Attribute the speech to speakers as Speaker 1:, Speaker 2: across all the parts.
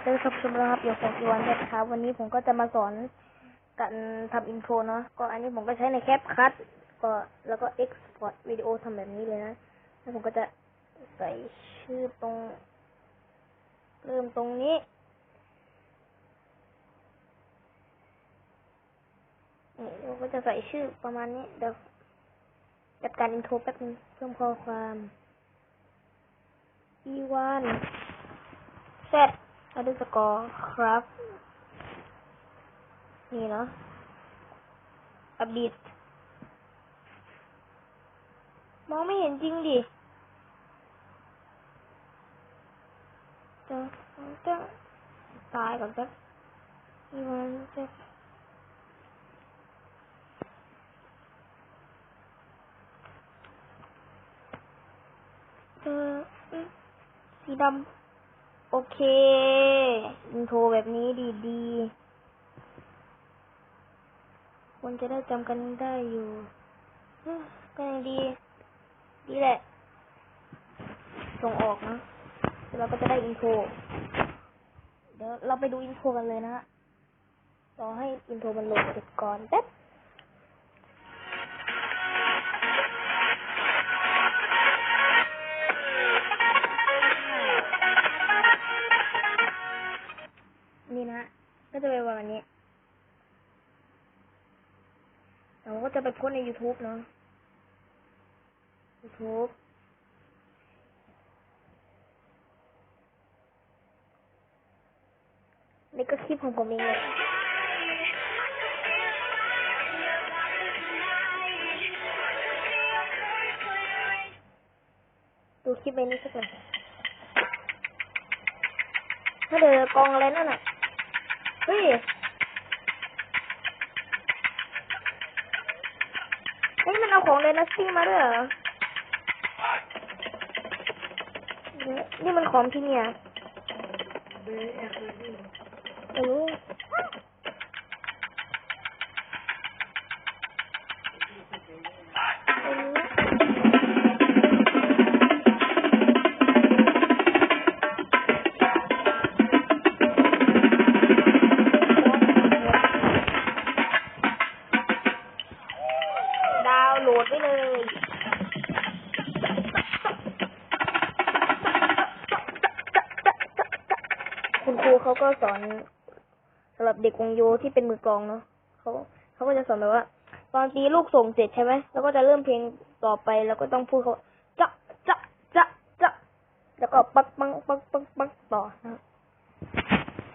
Speaker 1: วัสดีครับชมนะครับอยู่ของอีวันเพชรครับ วันนี้ผมก็จะมาสอนการทำอินโทรเนาะก็อันนี้ผมก็ใช้ในแคปคัทก็แล้วก็ export วิดีโอทำแบบนี้เลยนะ แล้วผมก็จะใส่ชื่อตรง เริ่มตรงนี้ นี่เราก็จะใส่ชื่อประมาณนี้เดี๋ยวจัดการอินโทรแป๊บนึงเพิ่มข้อความ e 1 z อันดับสกอร์ครับ นี่เนาะอบิด มองไม่เห็นจริงดิจะจะตายก่อนสักอีวันจะเจอสีดำ โอเคอินโทรแบบนี้ดีดีๆควรจะได้จำกันได้อยู่ก็ยังดี ดีแหละ ส่งออกนะเดี๋ยวเราก็จะได้อินโทรเดี๋ยวเราไปดูอินโทรกันเลยนะฮะรอให้อินโทรมันโหลดเสร็จก่อนแป๊บ เราก็จะไปโพสใน YouTube เนาะ YouTube นี่ก็คลิปของผมเองเลยดูคลิปไปนี้สักหน่อยถ้าเดือกองอะไรนั่นน่ะ เฮ้ย เฮ้ยมันเอาของเลนัสซี่มาด้วยเหรอ นี่มันของที่เนี่ยไม่รู้ เลยคุณครูเขาก็สอนสำหรับเด็กวงโยที่เป็นมือกลองเนาะเขาเขาก็จะสอนแบบว่า ตอนตีลูกส่งเสร็จใช่ไหมแล้วก็จะเริ่มเพลงต่อไปแล้วก็ต้องพูดเขาจะจะจะจะแล้วก็ปักปังปักปักปักต่อนะ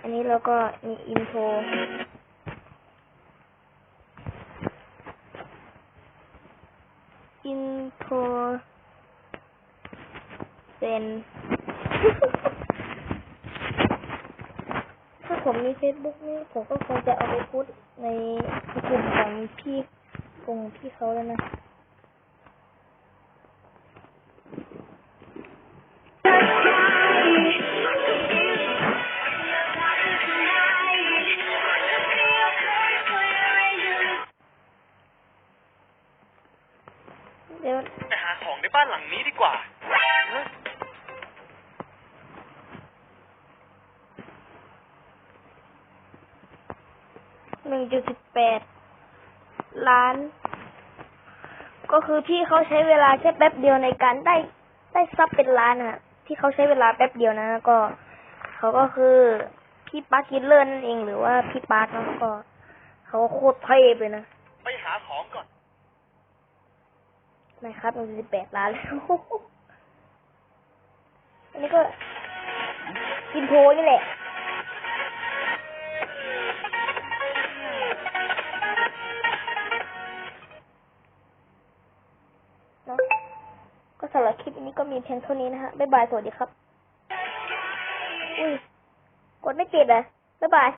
Speaker 1: อันนี้แล้วก็มีอินโทรอินโทร เป็นถ้าผมมีเฟซบุ๊กนี่ผมก็คงจะเอาไปพูดในกลุ่มของพี่กลุ่มพี่เขาแล้วนะ จุดสิบแปดล้าน ก็คือพี่เขาใช้เวลาแค่แป๊บเดียวในการได้ได้ซับเป็นล้านอะที่เขาใช้เวลาแป๊บเดียวนะก็ เขาก็คือพี่ปาร์คกินเลอร์นั่นเองหรือว่าพี่ปาร์คเนาะก็ เขาโคตรเท่เลยนะ
Speaker 2: ไปหาของก่อน
Speaker 1: นะครับหนึ่งจุดสิบแปดล้านแล้ว อันนี้ก็กินโทนี่แหละ สำหรับคลิปนี้ก็มีเพียงเท่านี้นะฮะบ๊ายบายสวัสดีครับ อุ้ยกดไม่ติดอะบ๊ายบาย